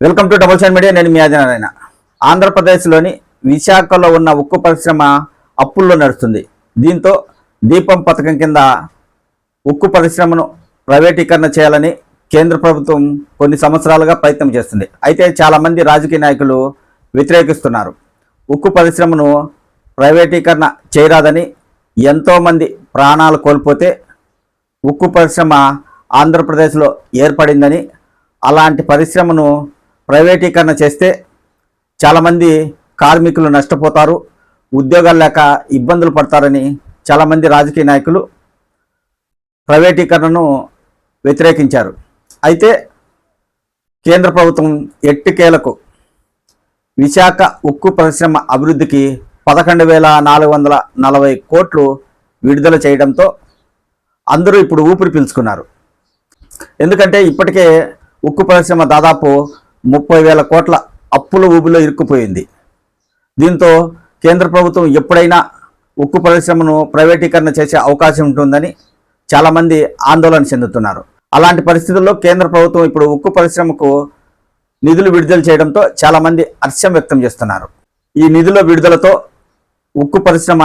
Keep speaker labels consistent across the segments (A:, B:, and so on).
A: Welcome to double sign media నేను మీ ఆదినారాయణ. ఆంధ్రప్రదేశ్లోని విశాఖలో ఉన్న ఉక్కు పరిశ్రమ అప్పుల్లో నడుస్తుంది. దీంతో దీపం పథకం కింద ఉక్కు పరిశ్రమను ప్రైవేటీకరణ చేయాలని కేంద్ర ప్రభుత్వం కొన్ని సంవత్సరాలుగా ప్రయత్నం చేస్తుంది. అయితే చాలామంది రాజకీయ నాయకులు వ్యతిరేకిస్తున్నారు. ఉక్కు పరిశ్రమను ప్రైవేటీకరణ చేయరాదని ఎంతోమంది ప్రాణాలు కోల్పోతే ఉక్కు పరిశ్రమ ఆంధ్రప్రదేశ్లో ఏర్పడిందని అలాంటి పరిశ్రమను ప్రైవేటీకరణ చేస్తే చాలామంది కార్మికులు నష్టపోతారు ఉద్యోగాలు లేక ఇబ్బందులు పడతారని చాలామంది రాజకీయ నాయకులు ప్రైవేటీకరణను వ్యతిరేకించారు. అయితే కేంద్ర ప్రభుత్వం ఎట్టికేలకు విశాఖ ఉక్కు పరిశ్రమ అభివృద్ధికి పదకొండు వేల నాలుగు వందల నలభై కోట్లు విడుదల చేయడంతో అందరూ ఇప్పుడు ఊపిరి పీల్చుకున్నారు. ఎందుకంటే ఇప్పటికే ఉక్కు పరిశ్రమ దాదాపు ముప్పై వేల కోట్ల అప్పుల ఊబిలో ఇరుక్కుపోయింది. దీంతో కేంద్ర ప్రభుత్వం ఎప్పుడైనా ఉక్కు పరిశ్రమను ప్రైవేటీకరణ చేసే అవకాశం ఉంటుందని చాలామంది ఆందోళన చెందుతున్నారు. అలాంటి పరిస్థితుల్లో కేంద్ర ప్రభుత్వం ఇప్పుడు ఉక్కు పరిశ్రమకు నిధులు విడుదల చేయడంతో చాలామంది హర్షం వ్యక్తం చేస్తున్నారు. ఈ నిధుల విడుదలతో ఉక్కు పరిశ్రమ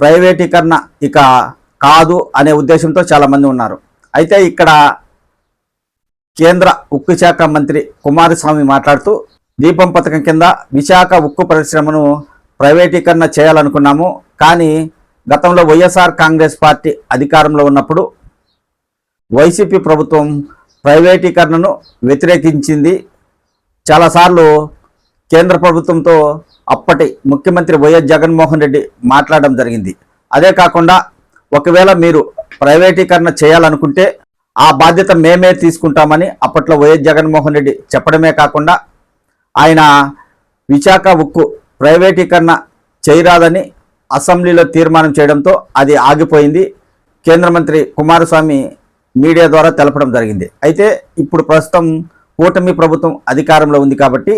A: ప్రైవేటీకరణ ఇక కాదు అనే ఉద్దేశంతో చాలామంది ఉన్నారు. అయితే ఇక్కడ కేంద్ర ఉక్కు శాఖ మంత్రి కుమారస్వామి మాట్లాడుతూ దీపం పథకం కింద విశాఖ ఉక్కు పరిశ్రమను ప్రైవేటీకరణ చేయాలనుకున్నాము కానీ గతంలో వైఎస్ఆర్ కాంగ్రెస్ పార్టీ అధికారంలో ఉన్నప్పుడు వైసీపీ ప్రభుత్వం ప్రైవేటీకరణను వ్యతిరేకించింది. చాలాసార్లు కేంద్ర ప్రభుత్వంతో అప్పటి ముఖ్యమంత్రి వైఎస్ జగన్మోహన్ రెడ్డి మాట్లాడడం జరిగింది. అదే కాకుండా ఒకవేళ మీరు ప్రైవేటీకరణ చేయాలనుకుంటే ఆ బాధ్యత మేమే తీసుకుంటామని అప్పట్లో వైఎస్ జగన్మోహన్ రెడ్డి చెప్పడమే కాకుండా ఆయన విశాఖ ఉక్కు ప్రైవేటీకరణ చేయరాదని అసెంబ్లీలో తీర్మానం చేయడంతో అది ఆగిపోయింది. కేంద్ర మంత్రి కుమారస్వామి మీడియా ద్వారా తెలపడం జరిగింది. అయితే ఇప్పుడు ప్రస్తుతం కూటమి ప్రభుత్వం అధికారంలో ఉంది కాబట్టి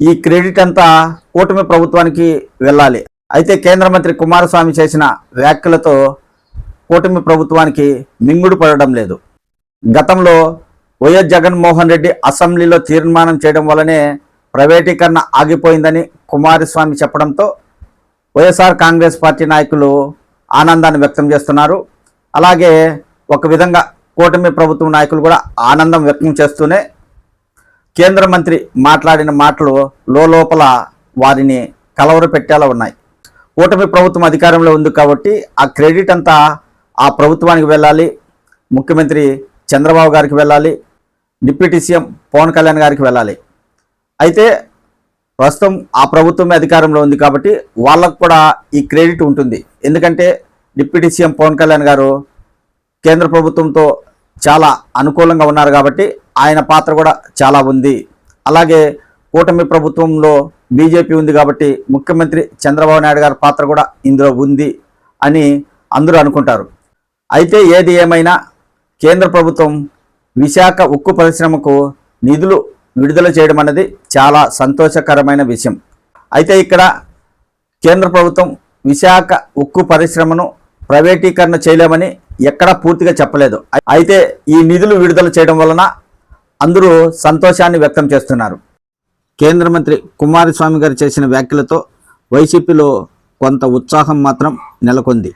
A: ఈ క్రెడిట్ అంతా కూటమి ప్రభుత్వానికి వెళ్ళాలి. అయితే కేంద్ర మంత్రి కుమారస్వామి చేసిన వ్యాఖ్యలతో కూటమి ప్రభుత్వానికి మింగుడు పడడం లేదు. గతంలో వైఎస్ జగన్మోహన్ రెడ్డి అసెంబ్లీలో తీర్మానం చేయడం వల్లనే ప్రైవేటీకరణ ఆగిపోయిందని కుమారస్వామి చెప్పడంతో వైఎస్ఆర్ కాంగ్రెస్ పార్టీ నాయకులు ఆనందాన్ని వ్యక్తం చేస్తున్నారు. అలాగే ఒక విధంగా కూటమి ప్రభుత్వం నాయకులు కూడా ఆనందం వ్యక్తం చేస్తూనే కేంద్ర మంత్రి మాట్లాడిన మాటలు లోపల వారిని కలవర పెట్టేలా ఉన్నాయి. కూటమి ప్రభుత్వం అధికారంలో ఉంది కాబట్టి ఆ క్రెడిట్ అంతా ఆ ప్రభుత్వానికి వెళ్ళాలి ముఖ్యమంత్రి చంద్రబాబు గారికి వెళ్ళాలి డిప్యూటీ సీఎం పవన్ కళ్యాణ్ గారికి వెళ్ళాలి. అయితే ప్రస్తుతం ఆ ప్రభుత్వమే అధికారంలో ఉంది కాబట్టి వాళ్ళకు కూడా ఈ క్రెడిట్ ఉంటుంది. ఎందుకంటే డిప్యూటీ సీఎం పవన్ కళ్యాణ్ గారు కేంద్ర ప్రభుత్వంతో చాలా అనుకూలంగా ఉన్నారు కాబట్టి ఆయన పాత్ర కూడా చాలా ఉంది. అలాగే కూటమి ప్రభుత్వంలో బీజేపీ ఉంది కాబట్టి ముఖ్యమంత్రి చంద్రబాబు నాయుడు గారి పాత్ర కూడా ఇందులో ఉంది అని అందరూ అనుకుంటారు. అయితే ఏది ఏమైనా కేంద్ర ప్రభుత్వం విశాఖ ఉక్కు పరిశ్రమకు నిధులు విడుదల చేయడం అన్నది చాలా సంతోషకరమైన విషయం. అయితే ఇక్కడ కేంద్ర ప్రభుత్వం విశాఖ ఉక్కు పరిశ్రమను ప్రైవేటీకరణ చేయలేమని ఎక్కడా పూర్తిగా చెప్పలేదు. అయితే ఈ నిధులు విడుదల చేయడం వలన అందరూ సంతోషాన్ని వ్యక్తం చేస్తున్నారు. కేంద్ర మంత్రి కుమారస్వామి గారు చేసిన వ్యాఖ్యలతో వైసీపీలో కొంత ఉత్సాహం మాత్రం నెలకొంది.